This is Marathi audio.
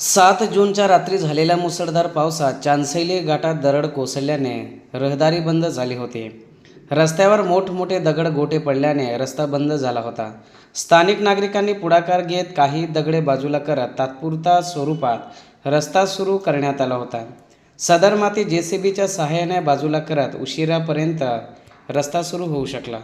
सात जूनच्या रात्री झालेल्या मुसळधार पावसात चांसैली घाटात दरड कोसळल्याने रहदारी बंद झाली होती. रस्त्यावर मोठमोठे दगड गोटे पडल्याने रस्ता बंद झाला होता. स्थानिक नागरिकांनी पुढाकार घेत काही दगडे बाजूला करत तात्पुरता स्वरूपात रस्ता सुरू करण्यात आला होता. सदर माती जे सी बीच्या सहाय्याने बाजूला करत उशिरापर्यंत रस्ता सुरू होऊ शकला.